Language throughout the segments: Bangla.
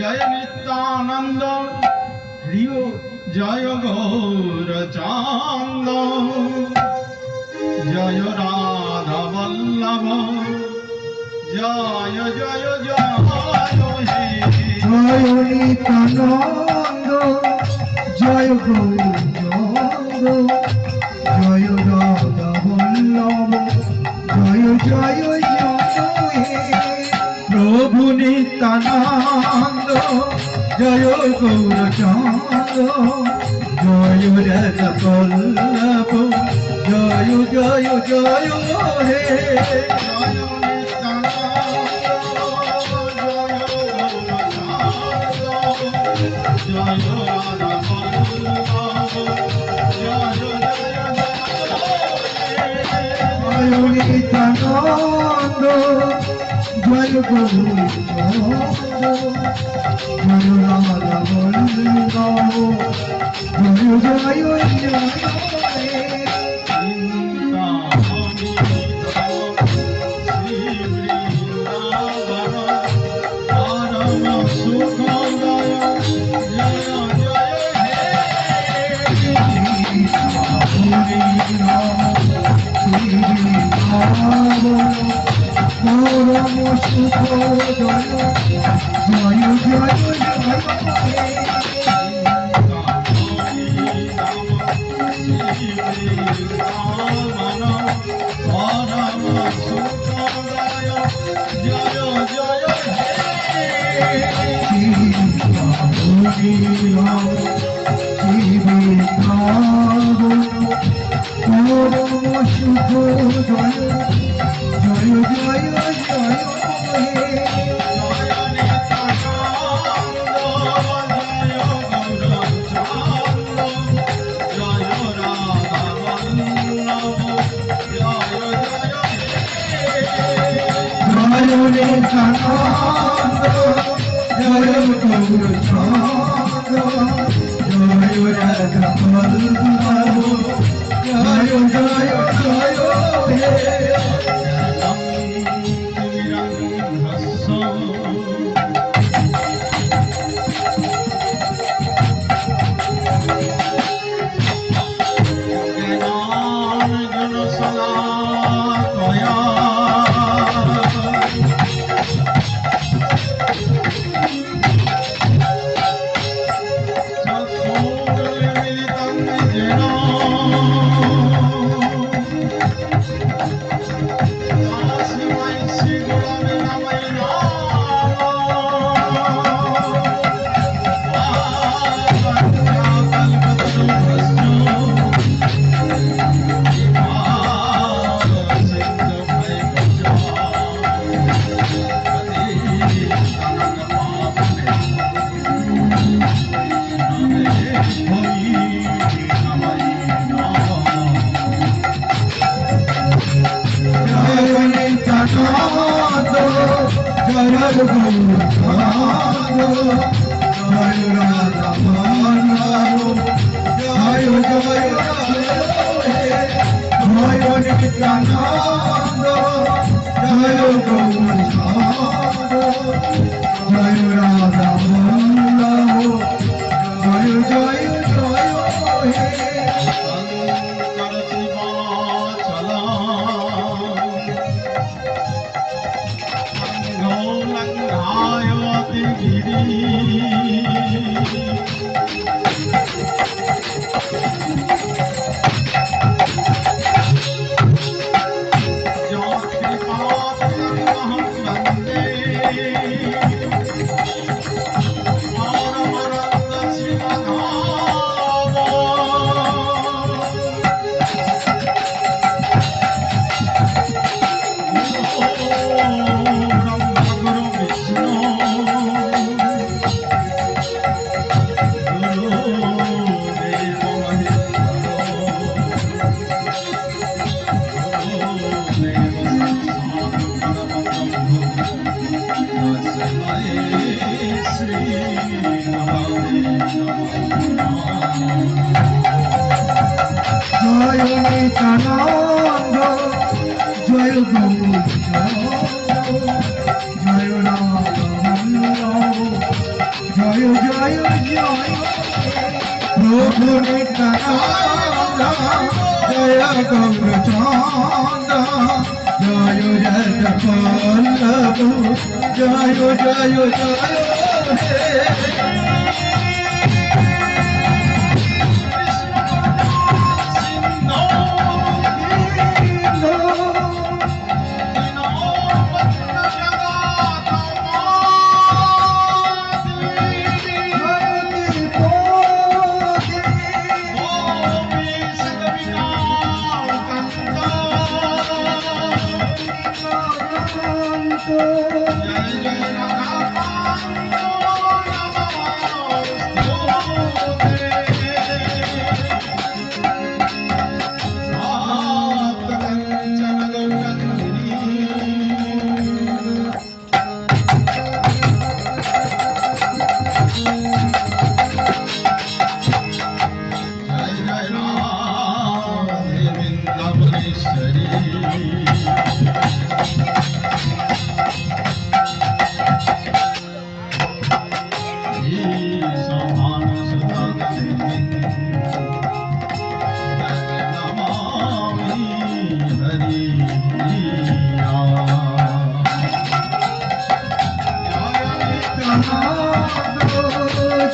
জয় নিত্যানন্দ প্রিয় জয় গৌর চান্দ জয় রাধা বল্লভ জয় জয় জয় জয় নিত্যানন্দ জয় গৌরচন্দ জয় রাধা বল্লভ জয় জয় জয় প্রভু নিত্যানন্দ चांदो जयो गौर चांदो जयो रत पल्लव जयो जयो जयो हे जयो राधा पल्लव जयो जयो जयो हे গুরু নাম বন্ধু গাও গুরু জয় জয় ছিলাম জীবন পরম সুখ জয় জয় জয় জয় Hare Krishna, Hare Krishna. ಕಮಲ 真裏 জয় নিত্যানন্দ জয় গৌর জয় রাম জয় জয় জয় প্রভু নিত্যানন্দ জয় গৌরচন্দ জয় জয় পল্লব জয় জয় জয়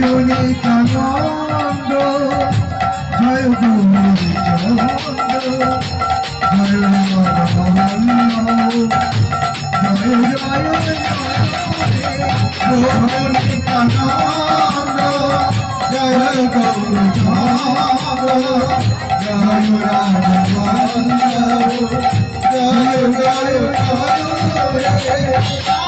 জয় নিত্যানন্দ জয় গুরু চন্দ্র জয় রাম জয় প্রভু নিত্যানন্দ জয় গুরু চন্দ্র জয় রাম জয় জয় জয়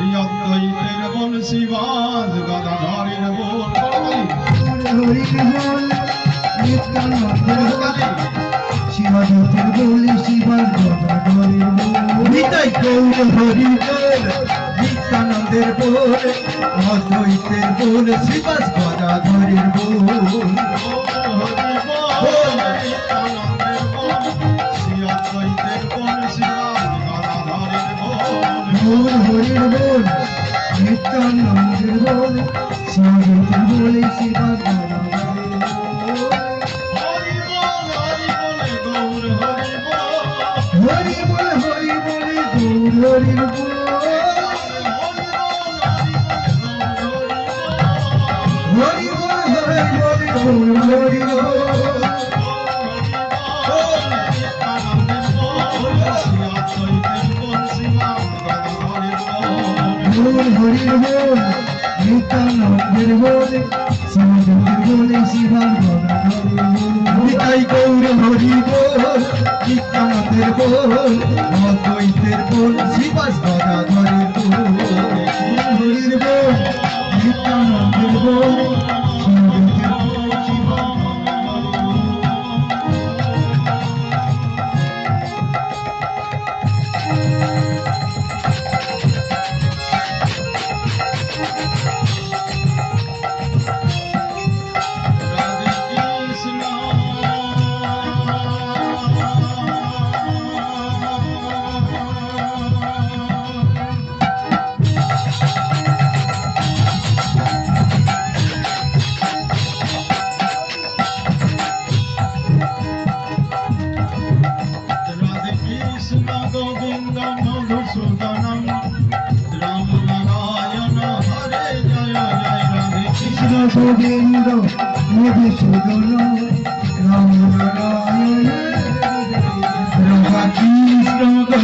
শ্রী অদ্বৈতের বল শিবাজ, গদাধরের বল। হরি বল নিত্যানন্দের বল শিবাজতের বল শিবার গদাধরের বল নিতাই গৌর হরি বল নিত্যানন্দের বল অদ্বৈতের শিবাজ বল বল নিত্যানন্দের বল শিবাজতের বল বল হরি বল হরি বল গৌর হরির বল হরি বল হরি বল গৌর হরি বল বল হরির বল নিত্যানন্দের বল শিবাজতের বলে শিবার বল নিতাই গৌর হরি বল নিত্যানন্দের বল অদ্বৈতের বল শিবাস গদাধরের বল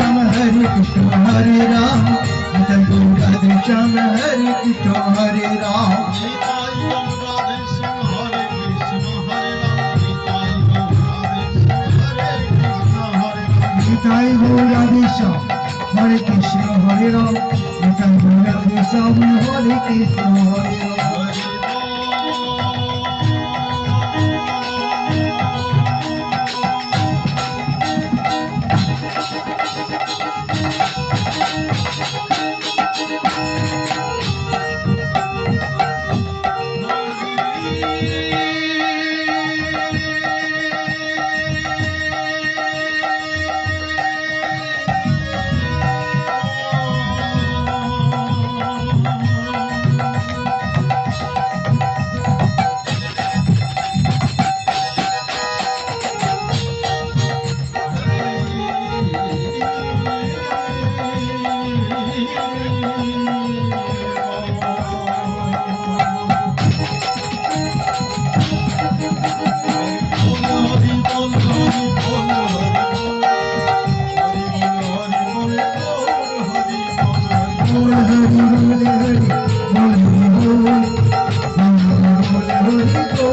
Sham Hare Krishna Hare Ram Hare Krishna Hare Ram Nitai Ho Radhe Sham Hare Krishna Hare Ram Hare Krishna Hare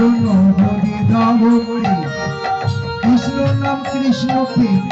জন্য নদী দাহ করি কৃষ্ণ নাম কৃষ্ণ কীর্তি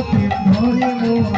ধরে মোরা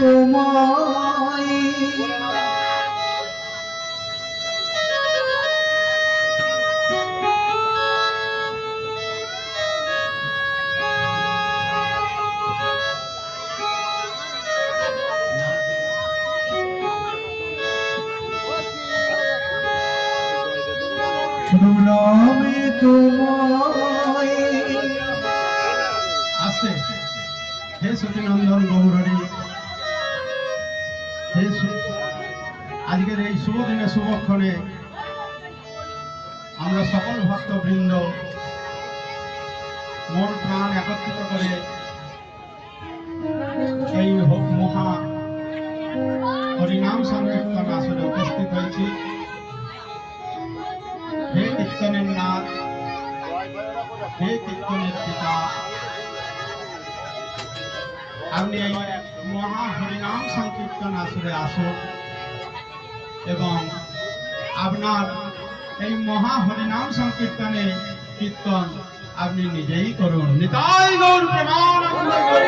তোমায়। নামে তোমায়। আসতে। হে সচিনন্দন গৌরী আজকের এই শুভ দিনে শুভক্ষণে আমরা সকল ভক্তবৃন্দ মন প্রাণ একত্রিত করে এই মহা হরিনাম সংকীর্তন আসলে উপস্থিত হয়েছি। হে কীর্তনের নাথ, হে কীর্তনের পিতা। আপনি এই মহা হরিনাম সংকীর্তন আসরে আসুন। এবং আপনার এই মহা হরিনাম সংকীর্তনে কীর্তন আপনি নিজেই করুন। নিতাই গৌর গৌর